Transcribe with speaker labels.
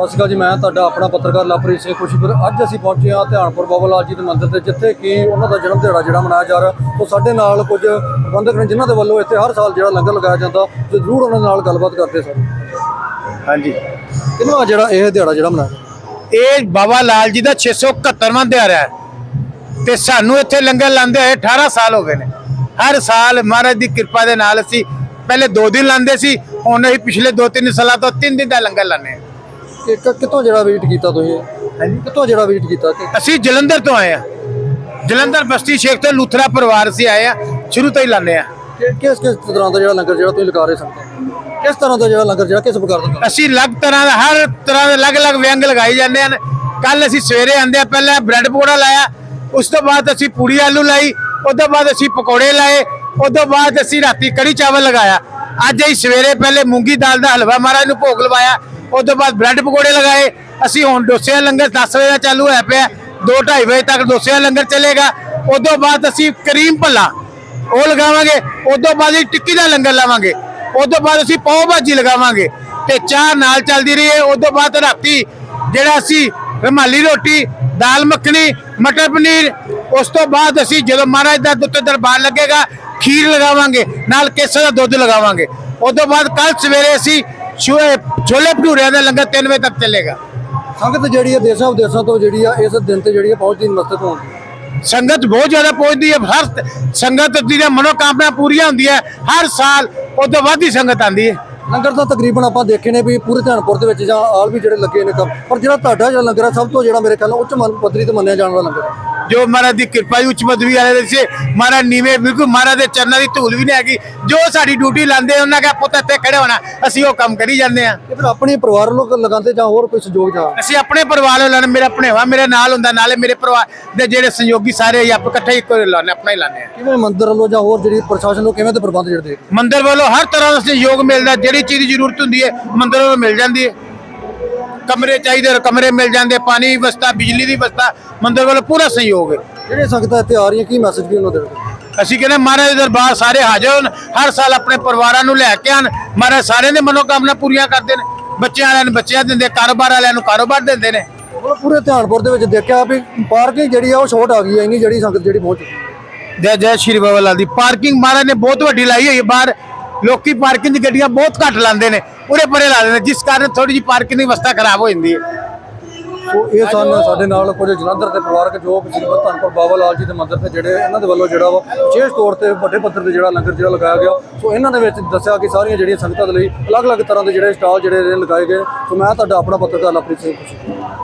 Speaker 1: ਸਤਿ ਸ਼੍ਰੀ ਅਕਾਲ ਜੀ ਮੈਂ ਤੁਹਾਡਾ ਆਪਣਾ ਪੱਤਰਕਾਰ ਲਵਪ੍ਰੀਤ ਸਿੰਘ ਖੁਸ਼ੀਪੁਰ। ਅੱਜ ਅਸੀਂ ਪਹੁੰਚੇ ਹਾਂ ਧਿਆਨਪੁਰ ਬਾਬਾ ਲਾਲ ਜੀ ਦੇ ਮੰਦਿਰ ਤੇ ਜਿੱਥੇ ਕਿ ਉਹਨਾਂ ਦਾ ਜਨਮ ਦਿਹਾੜਾ ਜਿਹੜਾ ਮਨਾਇਆ ਜਾ ਰਿਹਾ। ਤੋਂ ਸਾਡੇ ਨਾਲ ਕੁਝ ਪ੍ਰਬੰਧਕ ਨੇ ਜਿਨ੍ਹਾਂ ਦੇ ਵੱਲੋਂ ਇੱਥੇ ਹਰ ਸਾਲ ਜਿਹੜਾ ਲੰਗਰ ਲਗਾਇਆ ਜਾਂਦਾ ਤੇ ਜ਼ਰੂਰ ਉਹਨਾਂ ਨਾਲ ਗੱਲਬਾਤ ਕਰਦੇ ਸਨ।
Speaker 2: ਹਾਂਜੀ।
Speaker 1: ਕਿੰਨਾ ਜਿਹੜਾ ਇਹ ਦਿਹਾੜਾ ਜਿਹੜਾ ਮਨਾਇਆ?
Speaker 2: ਇਹ ਬਾਬਾ ਲਾਲ ਜੀ ਦਾ 671ਵਾਂ ਦਿਹਾੜਾ ਹੈ। ਤੇ ਸਾਨੂੰ ਇੱਥੇ ਲੰਗਰ ਲਾਉਂਦੇ ਹੋਏ 18 ਸਾਲ ਹੋ ਗਏ ਨੇ। ਹਰ ਸਾਲ ਮਹਾਰਾਜ ਦੀ ਕਿਰਪਾ ਦੇ ਨਾਲ ਅਸੀਂ ਪਹਿਲੇ 2 ਦਿਨ ਲਾਉਂਦੇ ਸੀ ਹੁਣ ਅਸੀਂ ਪਿਛਲੇ 2-3 ਸਾਲਾਂ ਤੋਂ 3 ਦਿਨ ਦਾ ਲੰਗਰ ਲਾਉਂਦੇ ਹਾਂ।
Speaker 1: ਕਿ ਕ- ਕਿੱਥੋਂ ਜਿਹੜਾ ਵੇਟ ਕੀਤਾ ਤੁਸੀਂ?
Speaker 2: ਹਾਂਜੀ।
Speaker 1: ਕਿੱਥੋਂ ਜਿਹੜਾ ਵੇਟ ਕੀਤਾ?
Speaker 2: ਅਸੀਂ ਜਲੰਧਰ ਤੋਂ ਆਏ ਆ। ਜਲੰਧਰ ਬਸਤੀ ਸ਼ੇਖ ਤੋਂ ਲੂਥਰਾ ਪਰਿਵਾਰ ਸੀ ਆਏ ਆ। ਸ਼ੁਰੂ ਤੋਂ ਹੀ ਲਾਉਂਦੇ ਆ।
Speaker 1: ਕਿ- ਕਿਸ ਕਿਸ ਤਰ੍ਹਾਂ ਦਾ ਜਿਹੜਾ ਲੰਗਰ ਜਿਹੜਾ ਤੁਸੀਂ ਲਗਾ ਰਹੇ ਸੰਗਤਾਂ ਕਿਸ ਤਰ੍ਹਾਂ ਦਾ ਜਿਹੜਾ ਲੰਗਰ ਜਿਹੜਾ ਕਿਸ ਪ੍ਰਕਾਰ ਦਾ
Speaker 2: ਅਸੀਂ ਅਲੱਗ ਤਰ੍ਹਾਂ ਦਾ ਹਰ ਤਰ੍ਹਾਂ ਦੇ ਅਲੱਗ-ਅਲੱਗ ਵਿਅੰਗ ਲਗਾਏ ਜਾਂਦੇ ਹਨ। ਕੱਲ ਅਸੀਂ ਸਵੇਰੇ ਆਂਦੇ ਆ ਪਹਿਲਾਂ ਬ੍ਰੈਡ ਪਕੌੜਾ ਲਾਇਆ। ਉਸ ਤੋਂ ਬਾਅਦ ਅਸੀਂ ਪੂੜੀ ਆਲੂ ਲਾਈ। ਉਸ ਤੋਂ ਬਾਅਦ ਅਸੀਂ ਪਕੌੜੇ ਲਾਏ। ਉਸ ਤੋਂ ਬਾਅਦ ਅਸੀਂ ਰਾਤੀ ਕੜੀ ਚਾਵਲ ਲਗਾਇਆ। ਅੱਜ ਅਸੀਂ ਸਵੇਰੇ ਪਹਿਲੇ ਮੂੰਗੀ ਦਾਲ ਦਾ ਹਲਵਾ ਮਹਾਰਾਜ ਨੂੰ ਭੋਗ ਲਵਾਇਆ। ਉਸ ਤੋਂ ਬਾਅਦ ਬ੍ਰੈਡ ਪਕੌੜੇ ਲਗਾਏ। ਅਸੀਂ ਹੁਣ ਡੋਸੇ ਦਾ ਲੰਗਰ 10 ਵਜੇ ਦਾ ਚਾਲੂ ਹੋਇਆ ਪਿਆ। 2:30 ਵਜੇ ਤੱਕ ਡੋਸੇ ਦਾ ਲੰਗਰ ਚੱਲੇਗਾ। ਉਸ ਤੋਂ ਬਾਅਦ ਅਸੀਂ ਕਰੀਮ ਭੱਲਾ, ਉਹ ਲਗਾਵਾਂਗੇ। ਉਸ ਤੋਂ ਬਾਅਦ ਅਸੀਂ ਟਿੱਕੀ ਦਾ ਲੰਗਰ ਲਾਵਾਂਗੇ। ਉਸ ਤੋਂ ਬਾਅਦ ਅਸੀਂ ਪਾਓ ਭਾਜੀ ਲਗਾਵਾਂਗੇ। ਤੇ ਚਾਹ ਨਾਲ ਚੱਲਦੀ ਰਹੀ ਹੈ। ਉਸ ਤੋਂ ਬਾਅਦ ਰਾਤੀ ਜਿਹੜਾ ਅਸੀਂ ਰਮਾਲੀ ਰੋਟੀ, ਦਾਲ ਮੱਖਣੀ, ਮਟਰ ਪਨੀਰ, ਉਸ ਤੋਂ ਬਾਅਦ ਅਸੀਂ ਜਦੋਂ ਮਹਾਰਾਜ ਦਾ ਦੁੱਤ ਦਰਬਾਰ ਲੱਗੇਗਾ, ਖੀਰ ਲਗਾਵਾਂਗੇ। ਨਾਲ ਕੇਸਰ ਦਾ ਦੁੱਧ ਲਗਾਵਾਂਗੇ। ਉਸ ਤੋਂ ਬਾਅਦ ਕੱਲ ਸਵੇਰੇ ਅਸੀਂ ਛੋਲੇ ਛੋਲੇ ਭਟੂਰਿਆਂ ਦਾ ਲੰਗਰ 3 ਵਜੇ ਤੱਕ ਚੱਲੇਗਾ।
Speaker 1: ਸੰਗਤ ਜਿਹੜੀ ਹੈ ਦੇਸ਼ਾਂ ਵਿਦੇਸ਼ਾਂ ਤੋਂ ਜਿਹੜੀ ਆ ਇਸ ਦਿਨ ਤੇ ਜਿਹੜੀ ਹੈ ਪਹੁੰਚਦੀ ਨਮਸਤਕ ਹੋਣ।
Speaker 2: ਸੰਗਤ ਬਹੁਤ ਜ਼ਿਆਦਾ ਪਹੁੰਚਦੀ ਹੈ ਹਰ ਸੰਗਤ ਦੀਆਂ ਮਨੋਕਾਮਨਾ ਪੂਰੀਆਂ ਹੁੰਦੀਆਂ ਹਰ ਸਾਲ ਉਦੋਂ ਵੱਧ ਹੀ ਸੰਗਤ ਆਉਂਦੀ ਹੈ।
Speaker 1: ਲੰਗਰ ਤਾਂ ਤਕਰੀਬਨ ਆਪਾਂ ਦੇਖੇ ਨੇ ਵੀ ਪੂਰੇ ਧਿਆਨਪੁਰ ਦੇ ਵਿੱਚ ਜਾਂ ਆਲ ਵੀ ਜਿਹੜੇ ਲੱਗੇ ਨੇ ਕੰਮ ਪਰ ਜਿਹੜਾ ਤੁਹਾਡਾ ਜਿਹੜਾ ਲੰਗਰ ਹੈ ਸਭ ਤੋਂ ਜਿਹੜਾ ਮੇਰੇ ਖਿਆਲ ਨਾਲ ਉੱਚ ਮਨ ਪੱਧਰੀ ਤੇ ਮੰਨਿਆ ਜਾਣ ਵਾਲਾ ਲੰਗਰ ਹੈ।
Speaker 2: ਜੋ ਮਹਾਰਾਜ ਦੀ ਕਿਰਪਾ ਜੀ ਉੱਚ ਪਦਵੀ ਵਾਲੇ ਦੇ ਸੇ ਮਹਾਰਾਜ ਨੀਵੇਂ ਬਿਲਕੁਲ ਮਹਾਰਾਜ ਦੇ ਚਰਨਾਂ ਦੀ ਧੂਲ ਵੀ ਨਹੀਂ ਹੈਗੀ। ਜੋ ਸਾਡੀ ਡਿਊਟੀ ਲਾਉਂਦੇ ਉਹਨਾਂ ਦਾ ਪੁੱਤ ਇੱਥੇ ਖੜੇ ਹੋਣਾ ਅਸੀਂ ਉਹ ਕੰਮ ਕਰੀ ਜਾਂਦੇ ਆ
Speaker 1: ਇਹ ਫਿਰ ਆਪਣੇ ਪਰਿਵਾਰ ਲੋਕ ਲਗਾਉਂਦੇ ਜਾਂ ਹੋਰ ਕੋਈ ਸਹਿਯੋਗ ਜਾਂ?
Speaker 2: ਅਸੀਂ ਆਪਣੇ ਪਰਿਵਾਰ ਨੂੰ ਮੇਰਾ ਭਣੇਵਾ ਮੇਰੇ ਨਾਲ ਹੁੰਦਾ ਨਾਲੇ ਮੇਰੇ ਪਰਿਵਾਰ ਦੇ ਜਿਹੜੇ ਸੰਯੋਗੀ ਸਾਰੇ ਅਸੀਂ ਆਪ ਇਕੱਠੇ ਇੱਕੋ ਹੀ ਲਾਉਂਦੇ ਆਪਣਾ ਹੀ ਲਾਉਂਦੇ ਆ
Speaker 1: ਕਿਵੇਂ ਮੰਦਿਰ ਵੱਲੋਂ ਜਾਂ ਹੋਰ ਜਿਹੜੀ ਪ੍ਰਸ਼ਾਸਨ ਨੂੰ ਕਿਵੇਂ ਦੇ ਪ੍ਰਬੰਧ ਜਿਹੜੇ
Speaker 2: ਮੰਦਿਰ ਵੱਲੋਂ ਹਰ ਤਰ੍ਹਾਂ ਦਾ ਸਹਿਯੋਗ ਮਿਲਦਾ ਜਿਹੜੀ ਚੀਜ਼ ਦੀ ਜ਼ਰੂਰਤ ਹੁੰਦੀ ਹੈ ਮੰਦਿਰ ਵੱਲੋਂ ਮਿਲ ਜਾਂਦੀ ਹੈ। ਕਮਰੇ ਚਾਹੀਦੇ ਕਮਰੇ ਮਿਲ ਜਾਂਦੇ ਪਾਣੀ ਦੀ ਵਿਵਸਥਾ ਬਿਜਲੀ ਦੀ ਵਿਵਸਥਾ ਮੰਦਿਰ ਵੱਲੋਂ ਪੂਰਾ ਸਹਿਯੋਗ ਹੈ।
Speaker 1: ਜਿਹੜੇ ਸੰਗਤਾਂ ਇੱਥੇ ਆ ਰਹੀਆਂ ਕੀ ਮੈਸੇਜ ਵੀ ਉਹਨਾਂ ਦੇ?
Speaker 2: ਅਸੀਂ ਕਹਿੰਦੇ ਮਹਾਰਾਜ ਦਰਬਾਰ ਸਾਰੇ ਹਾਜ਼ਰ ਹੋਣ ਹਰ ਸਾਲ ਆਪਣੇ ਪਰਿਵਾਰਾਂ ਨੂੰ ਲੈ ਕੇ ਆਣ ਮਹਾਰਾਜ ਸਾਰਿਆਂ ਦੇ ਮਨੋਕਾਮਨਾ ਪੂਰੀਆਂ ਕਰਦੇ ਨੇ। ਬੱਚਿਆਂ ਵਾਲਿਆਂ ਨੂੰ ਬੱਚਿਆਂ ਦਿੰਦੇ ਕਾਰੋਬਾਰ ਵਾਲਿਆਂ ਨੂੰ ਕਾਰੋਬਾਰ ਦਿੰਦੇ ਨੇ।
Speaker 1: ਪੂਰੇ ਧਿਆਨਪੁਰ ਦੇ ਵਿੱਚ ਦੇਖਿਆ ਵੀ ਪਾਰਕਿੰਗ ਜਿਹੜੀ ਆ ਉਹ ਸ਼ਾਰਟ ਆ ਗਈ ਹੈ ਇੰਨੀ ਜਿਹੜੀ ਸੰਗਤ ਜਿਹੜੀ ਪਹੁੰਚ।
Speaker 2: ਜੈ ਜੈ ਸ਼੍ਰੀ ਬਾਬਾ ਲਾਲ ਦੀ। ਪਾਰਕਿੰਗ ਮਹਾਰਾਜ ਨੇ ਬਹੁਤ ਵੱਡੀ ਲਾਈ ਹੋਈ ਹੈ ਬਾਹਰ ਲੋਕੀ ਪਾਰਕਿੰਗ ਦੀ ਗੱਡੀਆਂ ਬਹੁਤ ਘੱਟ ਲਾਉਂਦੇ ਨੇ। ਉਰੇ ਪਰੇ ਲਾ ਦਿੰਦੇ, ਜਿਸ ਕਾਰਨ ਥੋੜੀ ਜਿਹੀ ਪਾਰਕਿੰਗ ਦੀ ਵਿਵਸਥਾ ਖਰਾਬ ਹੋ ਜਾਂਦੀ ਹੈ।
Speaker 1: ਸੋ ਇਹ ਸਨ ਸਾਡੇ ਨਾਲ ਕੁਝ ਜਲੰਧਰ ਦੇ ਪਰਿਵਾਰਕ ਜੋ ਸ੍ਰੀ ਧੰਨਪੁਰ ਬਾਬਾ ਲਾਲ ਜੀ ਦੇ ਮੰਦਿਰ ਤੇ ਜਿਹੜੇ ਇਹਨਾਂ ਦੇ ਵੱਲੋਂ ਜਿਹੜਾ ਵਾ ਵਿਸ਼ੇਸ਼ ਤੌਰ ਤੇ ਵੱਡੇ ਪੱਧਰ ਤੇ ਜਿਹੜਾ ਲੰਗਰ ਜਿਹੜਾ ਲਗਾਇਆ ਗਿਆ। ਸੋ ਇਹਨਾਂ ਦੇ ਵਿੱਚ ਦੱਸਿਆ ਕਿ ਸਾਰੀਆਂ ਜਿਹੜੀਆਂ ਸੰਗਤਾਂ ਦੇ ਲਈ ਅਲੱਗ-ਅਲੱਗ ਤਰ੍ਹਾਂ ਦੇ ਜਿਹੜੇ ਸਟਾਲ ਜਿਹੜੇ ਨੇ ਲਗਾਏ ਗਏ। ਸੋ ਮੈਂ ਤੁਹਾਡਾ ਆਪਣਾ ਪੱਤਰਕਾਰ ਲਵਪ੍ਰੀਤ ਸਿੰਘ